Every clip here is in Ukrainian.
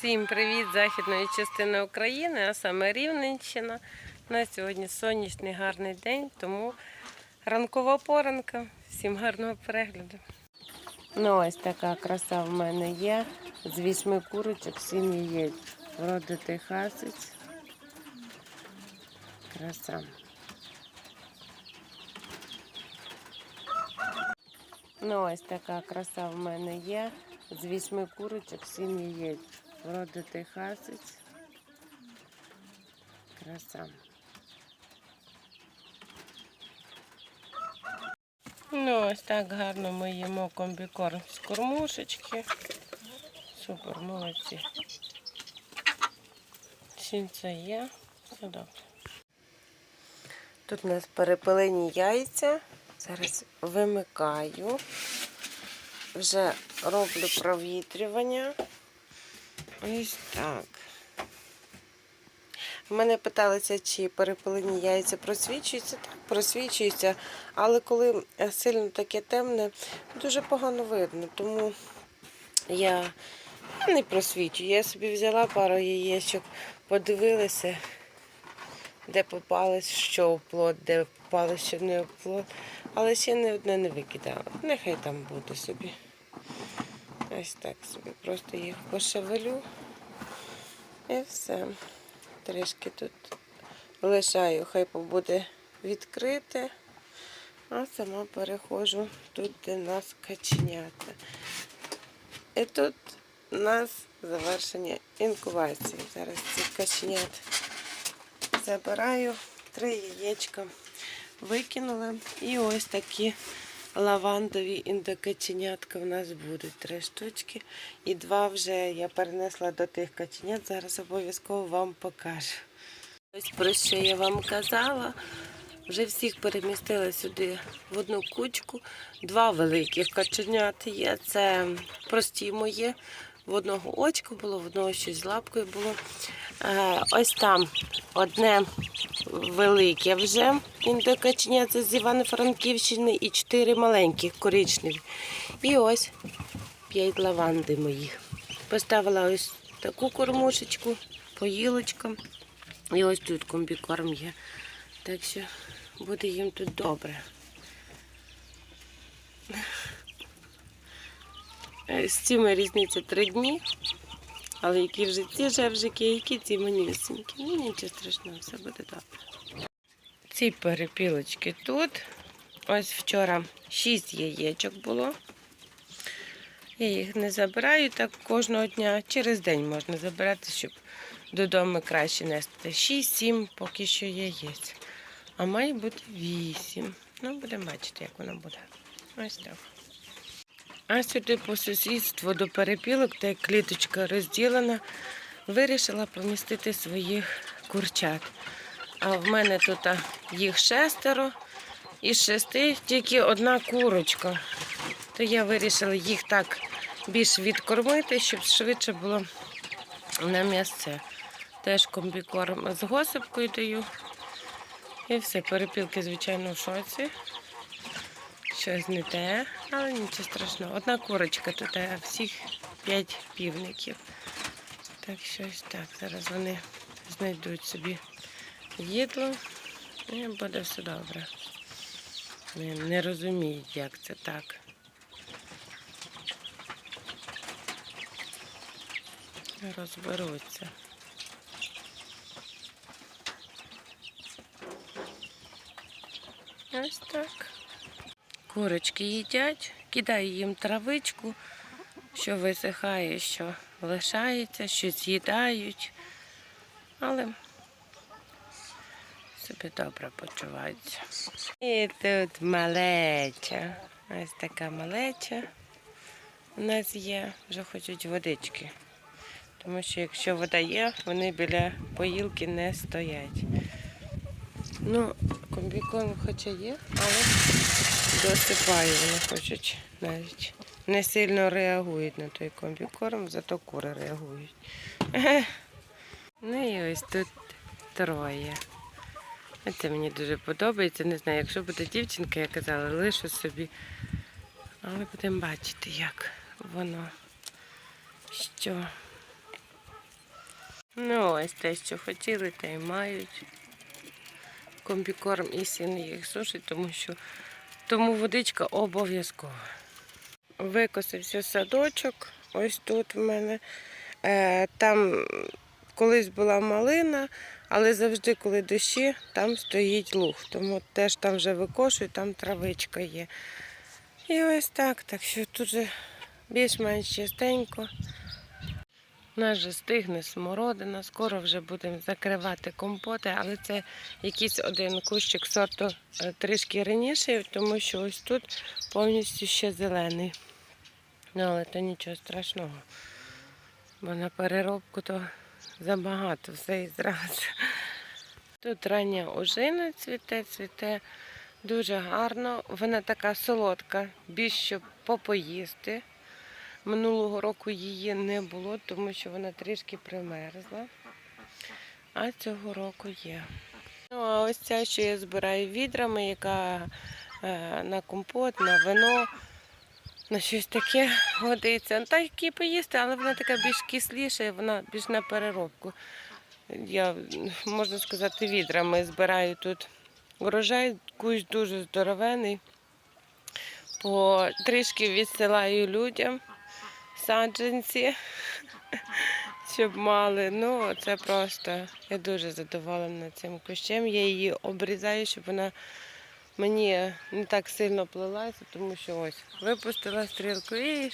Всім привіт західної частини України, а саме Рівненщина. У нас сьогодні сонячний гарний день, тому ранкова поранка. Всім гарного перегляду. Ну, ось така краса в мене є. З вісьми курочок, сім яєць. Вроде техасець. Краса. Ну, ось така краса в мене є. З вісьми курочок, сім яєць. Вроде техасець. Краса. Ну, ось так гарно ми їмо комбікорм з кормушечки. Супер, молодці. Сінце є. Все добре. Тут у нас перепилені яйця. Зараз вимикаю. Вже роблю провітрювання. Ось так. Мене питалися, чи перепилені яйця просвічуються. Так, просвічуються, але коли сильно таке темне, дуже погано видно. Тому я не просвічую. Я собі взяла пару яєчок, подивилася, де попалось, що в плод, де попалось, що не в плод. Але ще не одне не викидала. Нехай там буде собі. Ось так собі. Просто їх пошевелю. І все. Трішки тут лишаю, хай побуде відкрите. А сама переходжу тут, де нас каченята. І тут у нас завершення інкубації. Зараз цих каченят забираю. Три яєчка викинули. І ось такі лавандові індокаченятка в нас будуть. Три штучки. І два вже я перенесла до тих каченят. Зараз обов'язково вам покажу. Ось про що я вам казала. Вже всіх перемістила сюди в одну кучку. Два великих каченят є. Це прості мої. В одного очко було, в одного щось з лапкою було. Е, Ось там одне велике вже індокаченя, це з Івано-Франківщини, і чотири маленьких коричневі. І ось п'ять лаванди моїх. Поставила ось таку кормушечку, поїлочка. І ось тут комбікорм є. Так що буде їм тут добре. З цими різниця три дні. Але які вже ці жевжики, які ці манюсінькі. Ну нічого страшного, все буде добре. Ці перепілочки тут. Ось вчора 6 яєчок було. Я їх не забираю так кожного дня. Через день можна забирати, щоб додому краще нести. 6-7 поки що яєць. А має бути 8. Ну, будемо бачити, як воно буде. Ось так. А сюди по сусідству до перепілок, де кліточка розділена, вирішила помістити своїх курчат. А в мене тут їх шестеро, із шести тільки одна курочка. То я вирішила їх так більш відкормити, щоб швидше було на м'ясце. Теж комбікорм з госипкою даю. І все, перепілки, звичайно, в шоці. Щось не те, але нічого страшного. Одна курочка тут, а всіх п'ять півників. Так що ось так. Зараз вони знайдуть собі їдло і буде все добре. Вони не розуміють, як це так. Розберуться. Ось так. Курочки їдять, кидаю їм травичку, що висихає, що лишається, що з'їдають. Але собі добре почуваються. І тут малеча. Ось така малеча у нас є, вже хочуть водички. Тому що якщо вода є, вони біля поїлки не стоять. Ну, комбікорм хоча є, але досипаю, вони хочуть навіть. Не сильно реагують на той комбікорм, зато кури реагують. Ну і ось тут троє. Це мені дуже подобається. Не знаю, якщо буде дівчинка, я казала, лишу собі. Але будемо бачити, як воно що. Ну, ось те, що хотіли, те й мають. Комбікорм і сін їх сушить, тому що тому водичка обов'язкова. Викосився садочок, ось тут в мене. Е, там колись була малина, але завжди, коли дощі, там стоїть луг. Тому теж там вже викошую, там травичка є. І ось так, так що тут більш-менш чистенько. Нас вже стигне смородина, скоро вже будемо закривати компоти, але це якийсь один кущик сорту е, трішки раніше, тому що ось тут повністю ще зелений. Ну, але то нічого страшного. Бо на переробку то забагато все і зразу. Тут рання ожина цвіте, цвіте дуже гарно. Вона така солодка, більш щоб попоїсти. Минулого року її не було, тому що вона трішки примерзла. А цього року є. Ну, а ось ця, що я збираю відрами, яка е, на компот, на вино, на щось таке годиться. Ну, Так які поїсти, але вона така більш кисліша, вона більш на переробку. Я, можна сказати, відрами збираю тут урожай, кущ дуже здоровений. По трішки відсилаю людям саджанці, щоб мали. Ну, це просто я дуже задоволена цим кущем. Я її обрізаю, щоб вона мені не так сильно плелася, тому що ось випустила стрілку і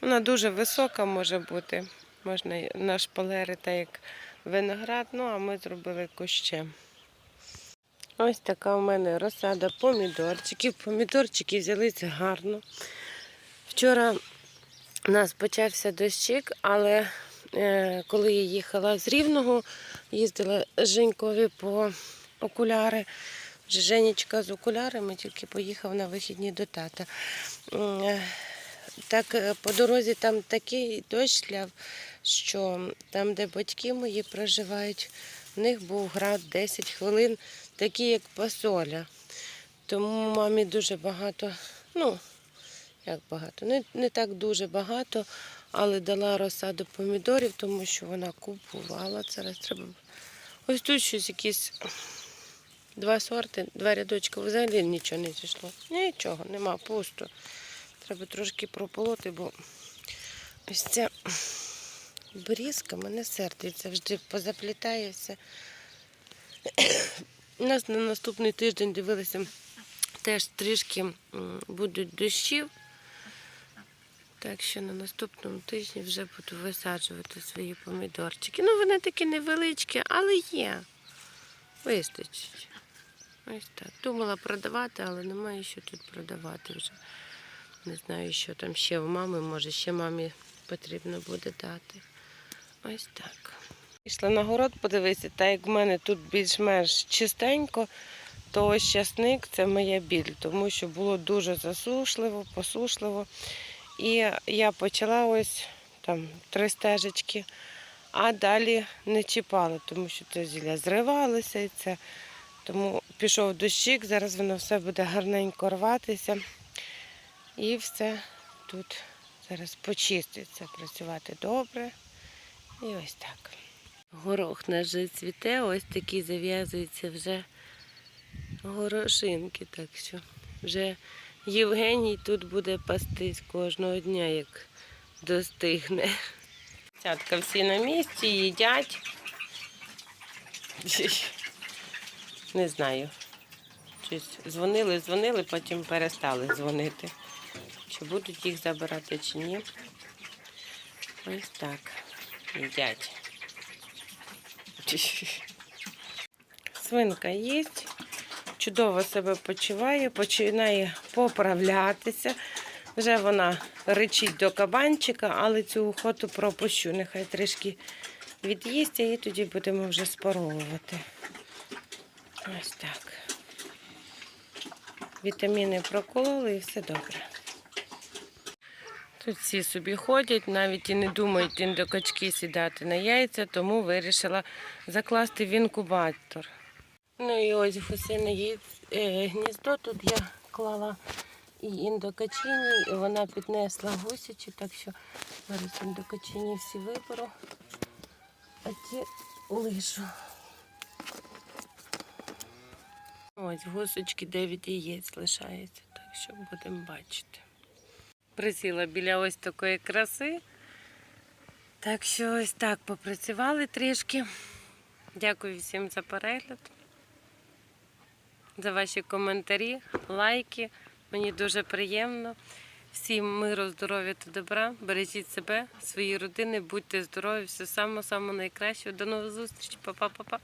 вона дуже висока може бути. Можна на шпалери, так як виноград, ну а ми зробили кущем. Ось така у мене розсада помідорчиків. Помідорчики взялися гарно. Вчора у нас почався дощик, але е, коли я їхала з Рівного, їздила Женькові по окуляри. Женечка з окулярами тільки поїхав на вихідні до тата. Е, Так е, по дорозі там такий дощ ляв, що там, де батьки мої проживають, в них був град 10 хвилин, такий як посоля. Тому мамі дуже багато, ну, як багато, не, не так дуже багато, але дала розсаду помідорів, тому що вона купувала. Зараз треба. Ось тут щось якісь два сорти, два рядочки, взагалі нічого не зійшло. Нічого, нема, пусто. Треба трошки прополоти, бо ось ця брізка мене сердить, завжди позаплітається. У нас на наступний тиждень дивилися, теж трішки будуть дощів. Так що на наступному тижні вже буду висаджувати свої помідорчики. Ну, вони такі невеличкі, але є. Вистачить. Ось так. Думала продавати, але немає що тут продавати вже. Не знаю, що там ще в мами, може ще мамі потрібно буде дати. Ось так. Пішла на город подивитися, так як в мене тут більш-менш чистенько, то ось часник це моя біль, тому що було дуже засушливо, посушливо. І я почала ось там три стежечки, а далі не чіпала, тому що це зілля зривалося і це. Тому пішов дощик, зараз воно все буде гарненько рватися. І все тут зараз почиститься, працювати добре. І ось так. Горох наш же цвіте, ось такі зав'язуються вже горошинки. Так що вже Євгеній тут буде пастись кожного дня, як достигне. Цятка всі на місці, їдять. Не знаю. Щось дзвонили, дзвонили, потім перестали дзвонити. Чи будуть їх забирати, чи ні. Ось так. Їдять. Свинка їсть, чудово себе почуває, починає поправлятися. Вже вона речить до кабанчика, але цю охоту пропущу. Нехай трішки від'їсть, і тоді будемо вже спаровувати. Ось так. Вітаміни прокололи і все добре. Тут всі собі ходять, навіть і не думають індокачки сідати на яйця, тому вирішила закласти в інкубатор. Ну і ось гусине е, гніздо. Тут я клала і індокачині, і вона піднесла гусячі, так що зараз індокачині всі виберу. а ті лишу. Ось гусочки 9 яєць лишається, так що будемо бачити. Присіла біля ось такої краси. Так що ось так попрацювали трішки. Дякую всім за перегляд, за ваші коментарі, лайки. Мені дуже приємно. Всім миру, здоров'я та добра. Бережіть себе, свої родини, будьте здорові, все саме-саме найкраще. До нових зустрічей. Па-па-па-па.